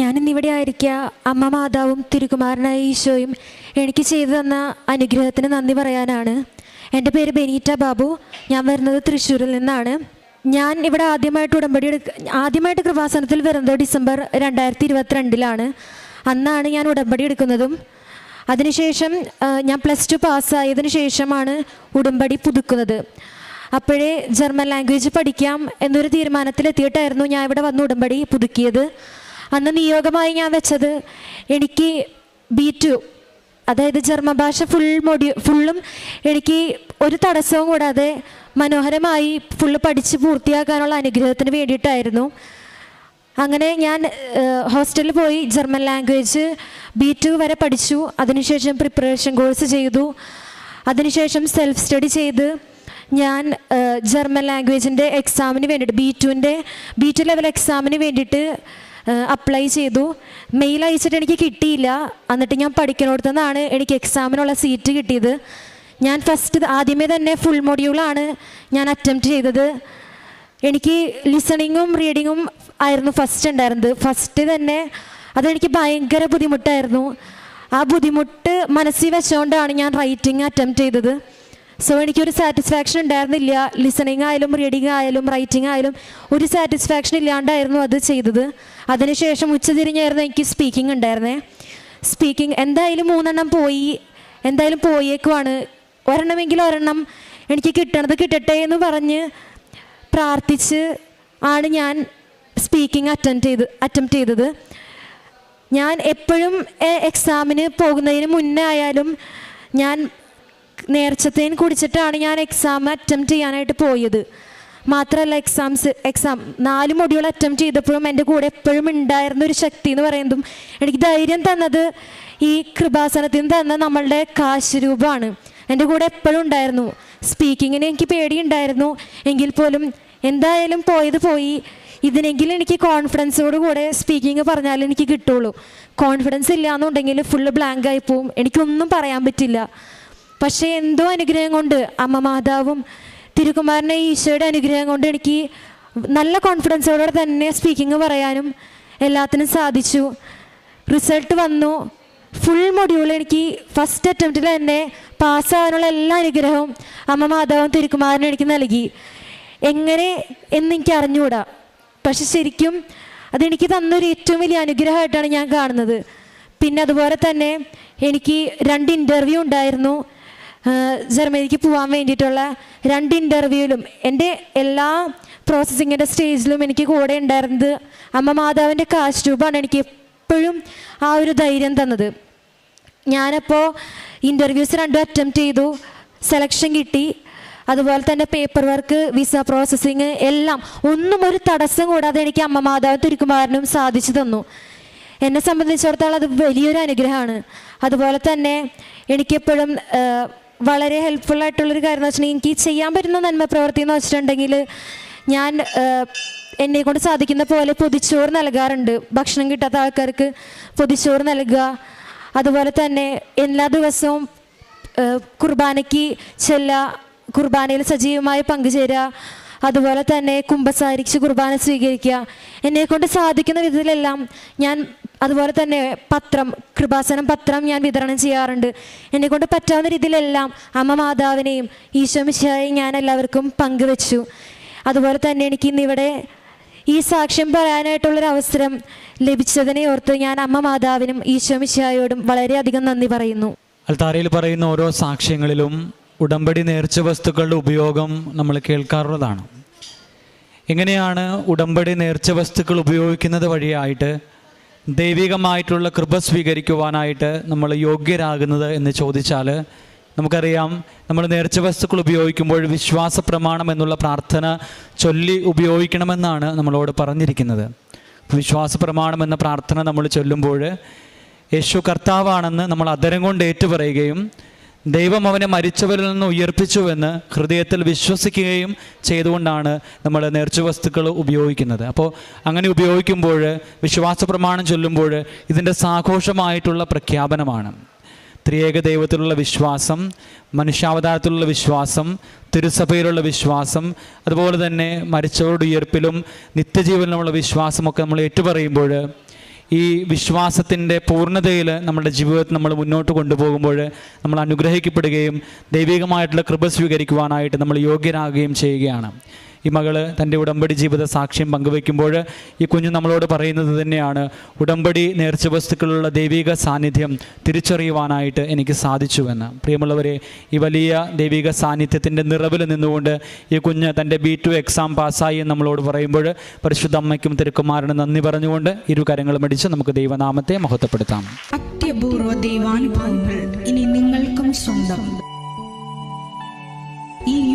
ഞാനിന്നിവിടെ ആയിരിക്കുക അമ്മ മാതാവും തിരുകുമാരനായ ഈശോയും എനിക്ക് ചെയ്തു തന്ന അനുഗ്രഹത്തിന് നന്ദി പറയാനാണ്. എന്റെ പേര് ബെനീറ്റ ബാബു. ഞാൻ വരുന്നത് തൃശ്ശൂരിൽ നിന്നാണ്. ഞാൻ ഇവിടെ ആദ്യമായിട്ട് ഉടമ്പടി എടുക്ക ആദ്യമായിട്ട് കൃപാസനത്തിൽ വരുന്നത് ഡിസംബർ രണ്ടായിരത്തി ഇരുപത്തിരണ്ടിലാണ് അന്നാണ് ഞാൻ ഉടമ്പടി എടുക്കുന്നതും. അതിനുശേഷം ഞാൻ പ്ലസ് ടു പാസ്സായതിനു ശേഷമാണ് ഉടമ്പടി പുതുക്കുന്നത്. അപ്പോഴേ ജർമ്മൻ ലാംഗ്വേജ് പഠിക്കാം എന്നൊരു തീരുമാനത്തിലെത്തിയിട്ടായിരുന്നു ഞാൻ ഇവിടെ വന്ന് ഉടമ്പടി പുതുക്കിയത്. അന്ന് നിയോഗമായി ഞാൻ വെച്ചത് എനിക്ക് ബി ടു അതായത് ജർമ്മൻ ഭാഷ ഫുൾ മൊഡ്യൂ ഫുള്ളും എനിക്ക് ഒരു തടസ്സവും കൂടാതെ മനോഹരമായി ഫുള്ള് പഠിച്ച് പൂർത്തിയാക്കാനുള്ള അനുഗ്രഹത്തിന് വേണ്ടിയിട്ടായിരുന്നു. അങ്ങനെ ഞാൻ ഹോസ്റ്റലിൽ പോയി ജർമ്മൻ ലാംഗ്വേജ് ബി ടു വരെ പഠിച്ചു. അതിനുശേഷം പ്രിപ്പറേഷൻ കോഴ്സ് ചെയ്തു. അതിനുശേഷം സെൽഫ് സ്റ്റഡി ചെയ്ത് ഞാൻ ജർമ്മൻ ലാംഗ്വേജിന്റെ എക്സാമിന് വേണ്ടിയിട്ട് ബി ടുവിന്റെ ബി ടു ലെവൽ എക്സാമിന് വേണ്ടിയിട്ട് അപ്ലൈ ചെയ്തു. മെയിൽ അയച്ചിട്ട് എനിക്ക് കിട്ടിയില്ല. എന്നിട്ട് ഞാൻ പഠിക്കുന്നിടത്തു നിന്നാണ് എനിക്ക് എക്സാമിനുള്ള സീറ്റ് കിട്ടിയത്. ഞാൻ ഫസ്റ്റ് ആദ്യമേ തന്നെ ഫുൾ മൊഡ്യൂളാണ് ഞാൻ അറ്റംപ്റ്റ് ചെയ്തത്. എനിക്ക് ലിസണിങ്ങും റീഡിങ്ങും ആയിരുന്നു ഫസ്റ്റ് ഉണ്ടായിരുന്നത്. ഫസ്റ്റ് തന്നെ അതെനിക്ക് ഭയങ്കര ബുദ്ധിമുട്ടായിരുന്നു. ആ ബുദ്ധിമുട്ട് മനസ്സിൽ വെച്ചുകൊണ്ടാണ് ഞാൻ റൈറ്റിംഗ് അറ്റംപ്റ്റ് ചെയ്തത്. സോ എനിക്കൊരു സാറ്റിസ്ഫാക്ഷൻ ഉണ്ടായിരുന്നില്ല. ലിസണിങ് ആയാലും റീഡിങ് ആയാലും റൈറ്റിംഗ് ആയാലും ഒരു സാറ്റിസ്ഫാക്ഷൻ ഇല്ലാണ്ടായിരുന്നു അത് ചെയ്തത്. അതിനുശേഷം ഉച്ചതിരിഞ്ഞായിരുന്നു എനിക്ക് സ്പീക്കിംഗ് ഉണ്ടായിരുന്നേ. സ്പീക്കിംഗ് എന്തായാലും മൂന്നെണ്ണം പോയി. എന്തായാലും പോയേക്കുവാണ്. ഒരെണ്ണമെങ്കിൽ ഒരെണ്ണം എനിക്ക് കിട്ടണത് കിട്ടട്ടെ എന്ന് പറഞ്ഞ് പ്രാർത്ഥിച്ച് ആണ് ഞാൻ സ്പീക്കിംഗ് അറ്റൻഡ് ചെയ്ത് അറ്റംപ്റ്റ് ചെയ്തത്. ഞാൻ എപ്പോഴും എക്സാമിന് പോകുന്നതിന് മുന്നേ ആയാലും ഞാൻ നേർച്ചത്തേന് കുടിച്ചിട്ടാണ് ഞാൻ എക്സാം അറ്റംപ്റ്റ് ചെയ്യാനായിട്ട് പോയത്. മാത്രമല്ല എക്സാംസ് എക്സാം നാല് മൊഡ്യൂൾ അറ്റംപ്റ്റ് ചെയ്തപ്പോഴും എന്റെ കൂടെ എപ്പോഴും ഉണ്ടായിരുന്ന ഒരു ശക്തി എന്ന് പറയുന്നതും എനിക്ക് ധൈര്യം തന്നത് ഈ കൃപാസനത്തിൽ നിന്ന് തന്ന നമ്മളുടെ കാശ്രൂപമാണ് എന്റെ കൂടെ എപ്പോഴും ഉണ്ടായിരുന്നു. സ്പീക്കിങ്ങിന് എനിക്ക് പേടിയുണ്ടായിരുന്നു. എങ്കിൽ പോലും എന്തായാലും പോയത് പോയി. ഇതിനെങ്കിലും എനിക്ക് കോൺഫിഡൻസോട് കൂടെ സ്പീക്കിംഗ് പറഞ്ഞാൽ എനിക്ക് കിട്ടുള്ളൂ. കോൺഫിഡൻസ് ഇല്ല എന്നുണ്ടെങ്കിൽ ഫുള്ള് ബ്ലാങ്ക് ആയി പോവും. എനിക്കൊന്നും പറയാൻ പറ്റില്ല. പക്ഷേ എന്തോ അനുഗ്രഹം കൊണ്ട് അമ്മ മാതാവും തിരുകുമാറിനെ ഈശോയുടെ അനുഗ്രഹം കൊണ്ട് എനിക്ക് നല്ല കോൺഫിഡൻസോടെ തന്നെ സ്പീക്കിംഗ് പറയാനും എല്ലാത്തിനും സാധിച്ചു. റിസൾട്ട് വന്നു. ഫുൾ മൊഡ്യൂൾ എനിക്ക് ഫസ്റ്റ് അറ്റംപ്റ്റിൽ തന്നെ പാസ്സാകാനുള്ള എല്ലാ അനുഗ്രഹവും അമ്മ മാതാവും തിരുക്കുമാരനും എനിക്ക് നൽകി. എങ്ങനെ എന്ന് എനിക്ക് അറിഞ്ഞുകൂടാ. പക്ഷെ ശരിക്കും അതെനിക്ക് തന്നൊരു ഏറ്റവും വലിയ അനുഗ്രഹമായിട്ടാണ് ഞാൻ കാണുന്നത്. പിന്നെ അതുപോലെ തന്നെ എനിക്ക് രണ്ട് ഇന്റർവ്യൂ ഉണ്ടായിരുന്നു. ജർമ്മനിക്ക് പോകാൻ വേണ്ടിയിട്ടുള്ള രണ്ട് ഇന്റർവ്യൂവിലും എന്റെ എല്ലാ പ്രോസസ്സിങ്ങിന്റെ സ്റ്റേജിലും എനിക്ക് കൂടെ ഉണ്ടായിരുന്നത് അമ്മ മാതാവിന്റെ കാശ് രൂപമാണ് എനിക്ക് എപ്പോഴും ആ ഒരു ധൈര്യം തന്നത്. ഞാനപ്പോൾ ഇന്റർവ്യൂസ് രണ്ടും അറ്റംപ്റ്റ് ചെയ്തു സെലക്ഷൻ കിട്ടി. അതുപോലെ തന്നെ പേപ്പർ വർക്ക് വിസ പ്രോസസ്സിങ് എല്ലാം. ഒന്നും ഒരു തടസ്സം കൂടാതെ എനിക്ക് അമ്മ മാതാവ് തിരുക്കുമാരനും സാധിച്ചു തന്നു. എന്നെ സംബന്ധിച്ചിടത്തോളം അത് വലിയൊരു അനുഗ്രഹമാണ്. അതുപോലെ തന്നെ എനിക്കെപ്പോഴും വളരെ ഹെൽപ്ഫുൾ ആയിട്ടുള്ളൊരു കാര്യം എന്ന് വെച്ചിട്ടുണ്ടെങ്കിൽ എനിക്ക് ചെയ്യാൻ പറ്റുന്ന നന്മ പ്രവൃത്തി എന്ന് വെച്ചിട്ടുണ്ടെങ്കിൽ ഞാൻ എന്നെ കൊണ്ട് സാധിക്കുന്ന പോലെ പൊതിച്ചോറ് നൽകാറുണ്ട്. ഭക്ഷണം കിട്ടാത്ത ആൾക്കാർക്ക് പൊതിച്ചോറ് നൽകുക. അതുപോലെ തന്നെ എല്ലാ ദിവസവും കുർബാനയ്ക്ക് ചെല്ല കുർബാനയിൽ സജീവമായി പങ്കുചേരുക. അതുപോലെ തന്നെ കുമ്പസാരിച്ച് കുർബാന സ്വീകരിക്കുക. എന്നെക്കൊണ്ട് സാധിക്കുന്ന വിധത്തിലെല്ലാം ഞാൻ അതുപോലെ തന്നെ പത്രം കൃപാസനം പത്രം ഞാൻ വിതരണം ചെയ്യാറുണ്ട്. എന്നെ കൊണ്ട് പറ്റാവുന്ന രീതിയിലെല്ലാം അമ്മ മാതാവിനെയും ഈശോമിശായും ഞാൻ എല്ലാവർക്കും പങ്കുവെച്ചു. അതുപോലെ തന്നെ എനിക്ക് ഇന്നിവിടെ ഈ സാക്ഷ്യം പറയാനായിട്ടുള്ളൊരു അവസരം ലഭിച്ചതിനെ ഓർത്ത് ഞാൻ അമ്മ മാതാവിനും ഈശോമിശായോടും വളരെയധികം നന്ദി പറയുന്നു. അൽത്താരയിൽ പറയുന്ന ഓരോ സാക്ഷ്യങ്ങളിലും ഉടമ്പടി നേർച്ച വസ്തുക്കളുടെ ഉപയോഗം നമ്മൾ കേൾക്കാറുള്ളതാണ്. എങ്ങനെയാണ് ഉടമ്പടി നേർച്ച വസ്തുക്കൾ ഉപയോഗിക്കുന്നത് വഴിയായിട്ട് ദൈവികമായിട്ടുള്ള കൃപ സ്വീകരിക്കുവാനായിട്ട് നമ്മൾ യോഗ്യരാകുന്നത് എന്ന് ചോദിച്ചാൽ നമുക്കറിയാം നമ്മൾ നേർച്ച വസ്തുക്കൾ ഉപയോഗിക്കുമ്പോൾ വിശ്വാസ പ്രമാണം എന്നുള്ള പ്രാർത്ഥന ചൊല്ലി ഉപയോഗിക്കണമെന്നാണ് നമ്മളോട് പറഞ്ഞിരിക്കുന്നത്. വിശ്വാസ പ്രമാണം എന്ന പ്രാർത്ഥന നമ്മൾ ചൊല്ലുമ്പോൾ യേശു കർത്താവാണെന്ന് നമ്മൾ അതരം കൊണ്ട് ഏറ്റുപറയുകയും ദൈവം അവനെ മരിച്ചവരിൽ നിന്ന് ഉയർപ്പിച്ചുവെന്ന് ഹൃദയത്തിൽ വിശ്വസിക്കുകയും ചെയ്തുകൊണ്ടാണ് നമ്മൾ നേർച്ച വസ്തുക്കൾ ഉപയോഗിക്കുന്നത്. അപ്പോൾ അങ്ങനെ ഉപയോഗിക്കുമ്പോൾ വിശ്വാസ പ്രമാണം ചൊല്ലുമ്പോൾ ഇതിന്റെ സാഘോഷമായിട്ടുള്ള പ്രഖ്യാപനമാണ്. ത്രിയേക ദൈവത്തിലുള്ള വിശ്വാസം മനുഷ്യാവതാരത്തിലുള്ള വിശ്വാസം തിരുസഭയിലുള്ള വിശ്വാസം അതുപോലെ തന്നെ മരിച്ചവരുടെ ഉയർപ്പിലും നിത്യജീവനിലുമുള്ള വിശ്വാസമൊക്കെ നമ്മൾ ഏറ്റുപറയുമ്പോൾ ഈ വിശ്വാസത്തിന്റെ പൂർണതയിൽ നമ്മുടെ ജീവിതത്തിൽ നമ്മൾ മുന്നോട്ട് കൊണ്ടുപോകുമ്പോൾ നമ്മൾ അനുഗ്രഹിക്കപ്പെടുകയും ദൈവികമായിട്ടുള്ള കൃപ സ്വീകരിക്കുവാനായിട്ട് നമ്മൾ യോഗ്യരാകുകയും ചെയ്യുകയാണ്. ഈ മകൾ തന്റെ ഉടമ്പടി ജീവിത സാക്ഷ്യം പങ്കുവയ്ക്കുമ്പോൾ ഈ കുഞ്ഞു നമ്മളോട് പറയുന്നത് തന്നെയാണ് ഉടമ്പടി നേർച്ച വസ്തുക്കളുള്ള ദൈവിക സാന്നിധ്യം തിരിച്ചറിയുവാനായിട്ട് എനിക്ക് സാധിച്ചുവെന്ന്. പ്രിയമുള്ളവരെ ഈ വലിയ ദൈവിക സാന്നിധ്യത്തിന്റെ നിറവിൽ നിന്നുകൊണ്ട് ഈ കുഞ്ഞ് തന്റെ ബി ടു എക്സാം പാസ്സായി എന്ന് നമ്മളോട് പറയുമ്പോൾ പരിശുദ്ധ അമ്മയ്ക്കും തിരുക്കുമാരനും നന്ദി പറഞ്ഞുകൊണ്ട് ഇരു കരങ്ങളും മടിച്ച് നമുക്ക് ദൈവനാമത്തെ മഹത്വപ്പെടുത്താം. അത്യപൂർവ ദൈവാനുഭവങ്ങൾ ഇനി നിങ്ങൾക്കും സ്വന്തം. ഈ